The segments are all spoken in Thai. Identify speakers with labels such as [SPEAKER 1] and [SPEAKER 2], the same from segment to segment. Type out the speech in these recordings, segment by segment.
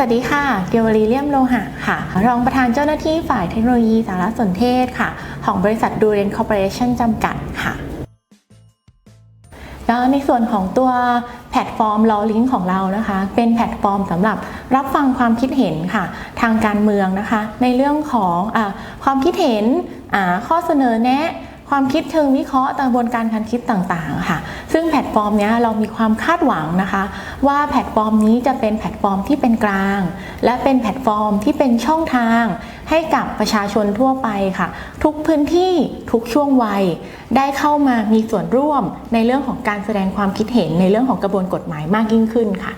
[SPEAKER 1] สวัสดีค่ะ เกียววลีเลียมโลหะค่ะ รองประธานเจ้าหน้าที่ฝ่ายเทคโนโลยีสารสนเทศค่ะ ของบริษัทดูเรนคอร์ปอเรชั่นจำกัดค่ะ แล้วในส่วนของตัวแพลตฟอร์ม Law Link ของเรานะคะ เป็นแพลตฟอร์มสำหรับรับฟังความคิดเห็นค่ะ ทางการเมืองนะคะ ในเรื่องของอความคิดเห็นข้อเสนอแนะ ความคิดเชิงวิเคราะห์กระบวนการการคิดต่างๆค่ะ ซึ่งแพลตฟอร์มเนี้ยเรามีความคาดหวังนะคะ ว่าแพลตฟอร์มนี้จะเป็นแพลตฟอร์มที่เป็นกลาง และเป็นแพลตฟอร์มที่เป็นช่องทาง ให้กับประชาชนทั่วไปค่ะ ทุกพื้นที่ทุกช่วงวัย ได้เข้ามามีส่วนร่วมในเรื่องของการแสดงความคิดเห็นในเรื่องของกระบวนกฎหมายมากยิ่งขึ้นค่ะ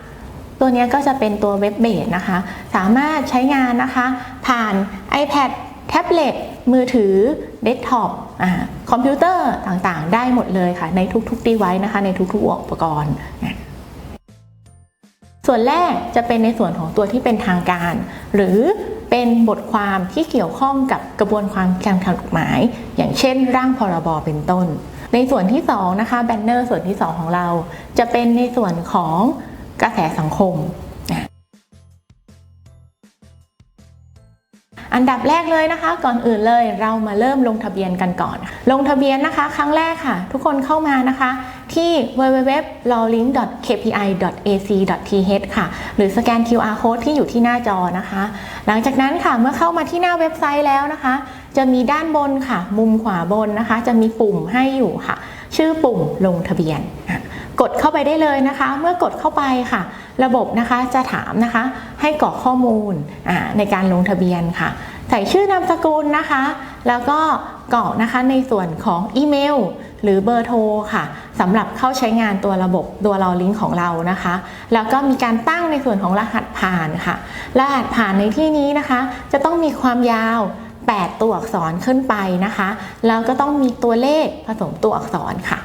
[SPEAKER 1] ตัวเนี้ยก็จะเป็นตัวเว็บเบสนะคะ สามารถใช้งานนะคะ ผ่าน iPad แท็บเล็ตมือถือเดสก์ท็อปอคอมพิวเตอร์ต่างๆ ได้หมดเลยค่ะ ในทุกๆ ดีไวซ์นะคะ ในทุกๆ อุปกรณ์ ส่วนแรกจะเป็นในส่วนของตัวที่เป็นทางการ หรือเป็นบทความที่เกี่ยวข้องกับกระบวนการการทางกฎหมาย อย่างเช่น ร่างพรบเป็นต้น ในส่วนที่2นะคะแบนเนอร์ส่วนที่ 2 ของเรา จะเป็นในส่วนของกระแสสังคม อันดับแรกเลยนะคะ ก่อนอื่นเลยเรามาเริ่มลงทะเบียนกันก่อน ลงทะเบียนนะคะ ครั้งแรกค่ะ ทุกคนเข้ามานะคะที่ www.lawlink.kpi.ac.th ค่ะ หรือสแกน QR code ที่อยู่ที่หน้าจอนะคะ หลังจากนั้นค่ะเมื่อเข้ามาที่หน้าเว็บไซต์แล้วนะคะ จะมีด้านบนค่ะ มุมขวาบนนะคะ จะมีปุ่มให้อยู่ค่ะ ชื่อปุ่มลงทะเบียน กดเข้าไปได้เลยนะคะ เมื่อกดเข้าไปค่ะ ระบบนะคะจะถามนะคะให้กรอกข้อมูลในการลงทะเบียนค่ะ ใส่ชื่อนามสกุลนะคะ แล้วก็กรอกนะคะในส่วนของอีเมล หรือเบอร์โทรค่ะสำหรับเข้าใช้งานตัวระบบตัวเราลิงก์ของเรานะคะ แล้วก็มีการตั้งในส่วนของรหัสผ่านค่ะ รหัสผ่านในที่นี้นะคะ จะต้องมีความยาว 8 ตัวอักษรขึ้นไปนะคะ แล้วก็ต้องมีตัวเลขผสมตัวอักษรค่ะ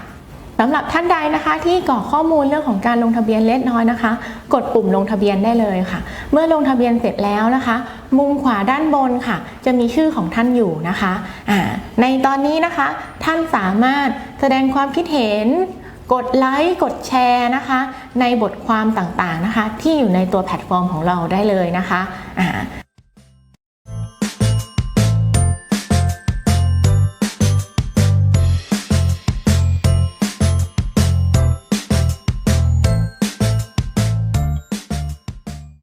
[SPEAKER 1] สำหรับท่านใดนะคะที่กรอกข้อมูลเรื่องของการลงทะเบียนเล็กน้อยนะคะ กดปุ่มลงทะเบียนได้เลยค่ะ เมื่อลงทะเบียนเสร็จแล้วนะคะ มุมขวาด้านบนค่ะ จะมีชื่อของท่านอยู่นะคะอ่าในตอนนี้นะคะ ท่านสามารถแสดงความคิดเห็น กดไลค์กดแชร์นะคะ ในบทความต่างๆนะคะ ที่อยู่ในตัวแพลตฟอร์มของเราได้เลยนะคะอ่า